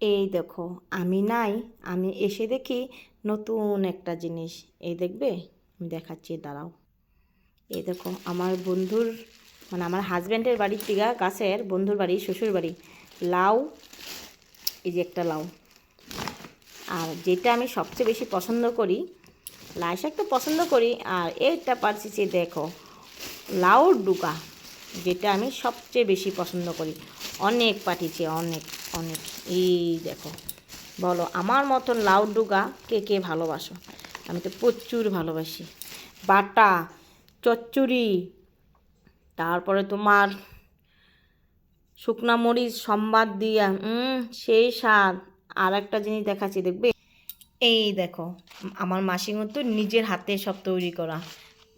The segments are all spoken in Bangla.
এই দেখো, আমি নাই, আমি এসে দেখি নতুন একটা জিনিস। এই দেখবে? আমি দেখাচ্ছি, দাঁড়াও। এই দেখো, আমার বন্ধুর মানে আমার হাজব্যান্ডের বাড়ির থেকে গাছের বন্ধুর বাড়ি, শ্বশুর বাড়ি, লাউ, এই যে একটা লাউ। আর যেটা আমি সবচেয়ে বেশি পছন্দ করি লাই শাক তো পছন্দ করি, আর এইটা পারছি যে দেখো, লাউর ডুকা যেটা আমি সবচেয়ে বেশি পছন্দ করি। অনেক পাঠিয়েছি, অনেক অনেক। এই দেখো, বলো, আমার মতন লাউ ডুগা কে কে ভালোবাসো? আমি তো প্রচুর ভালোবাসি। বাটা, চচ্চড়ি, তারপরে তোমার শুকনা মরিচ, সম্বাদ দিয়া সেই স্বাদ। আর একটা জিনিস দেখাচ্ছি, দেখবে? এই দেখো, আমার মাসির মতো নিজের হাতে সব তৈরি করা।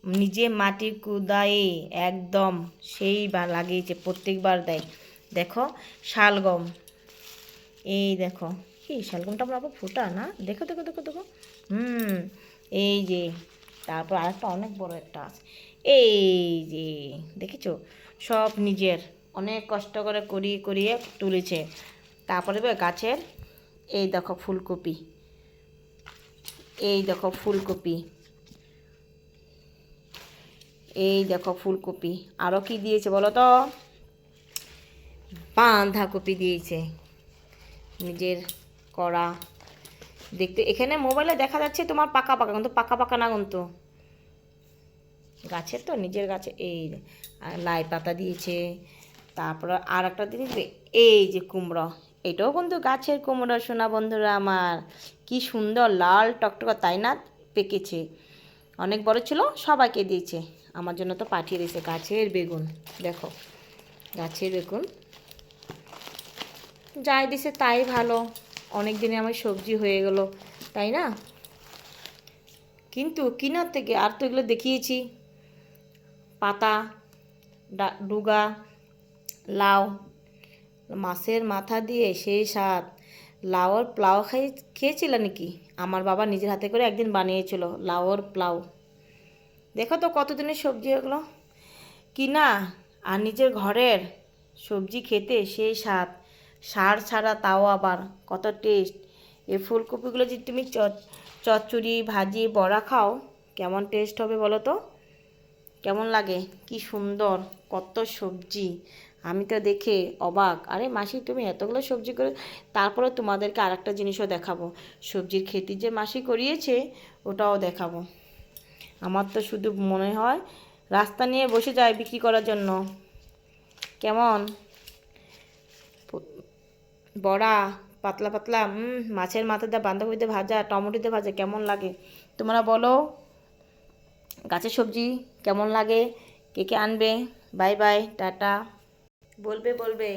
নিজে মাটির কুদায়ে একদম সেই লাগিয়েছে, প্রত্যেকবার দেয়। দেখো, শালগম। এই দেখো, কি, শালগমটা আমার আবার ফোটা না? দেখো দেখো দেখো দেখো। হুম, এই যে, তারপর আরেকটা অনেক বড় একটা আছে। এই যে, দেখেছ? সব নিজের, অনেক কষ্ট করে করিয়ে করিয়ে তুলেছে। তারপরে গাছের, এই দেখো ফুলকপি। এই দেখো ফুলকপি। এই দেখো ফুলকপি। আরও কি দিয়েছে বলো তো? বাঁধাকপি দিয়েছে। নিজের করা দেখতে, এখানে মোবাইলে দেখা যাচ্ছে তোমার পাকা পাকা, কিন্তু পাকা পাকা না কিন্তু। গাছের তো, নিজের গাছে, এই লাই পাতা দিয়েছে। তারপর আর একটা জিনিস এই যে কুমড়ো। এটাও কিন্তু গাছের কুমড়ো, সোনা বন্ধুরা আমার। কি সুন্দর, লাল টকটকা, তাই না? পেকেছে। অনেক বড় ছিল, সবাইকে দিয়েছে। আমার জন্য তো পাঠিয়ে দিয়েছে গাছের বেগুন। দেখো, গাছের বেগুন। যাই দিছে তাই ভালো। অনেক দিনে আমার সবজি হয়ে গেল, তাই না? কিন্তু কিনার থেকে আর তো এগুলো দেখিয়েছি। পাতা ডুগা, লাউ, মাছের মাথা দিয়ে সেই স্বাদ। লাউর প্লাউ খাই, খেয়েছিল নাকি? আমার বাবা নিজের হাতে করে একদিন বানিয়েছিল লাউর প্লাউ। দেখো তো কতদিনের সবজি এগুলো কিনা আর নিজের ঘরের সবজি খেতে সেই স্বাদ। সার ছাড়া তাও আবার কত টেস্ট এই ফুলকপিগুলো যদি তুমি চচ্চড়ি, ভাজি, বড়া খাও, কেমন টেস্ট হবে বলো তো? কেমন লাগে? কি সুন্দর, কত সবজি। আমি তো দেখে অবাক। আরে মাসি, তুমি এতগুলো সবজি করে, তারপরে তোমাদেরকে আরেকটা জিনিসও দেখাবো। সবজির খেতি যে মাসি করিয়েছে, ওটাও দেখাবো। আমার তো শুধু মনে হয়, রাস্তা নিয়ে বসে যায় বিক্রি করার জন্য। কেমন? বড়া, পাতলা পাতলা মাছের মাথা দিয়ে বাঁধাকপিতে ভাজা, টমেটোতে ভাজা, কেমন লাগে? তোমরা বলো, গাছের সবজি কেমন লাগে? কে কে আনবে? Bye bye, tata. বলবে বলবে।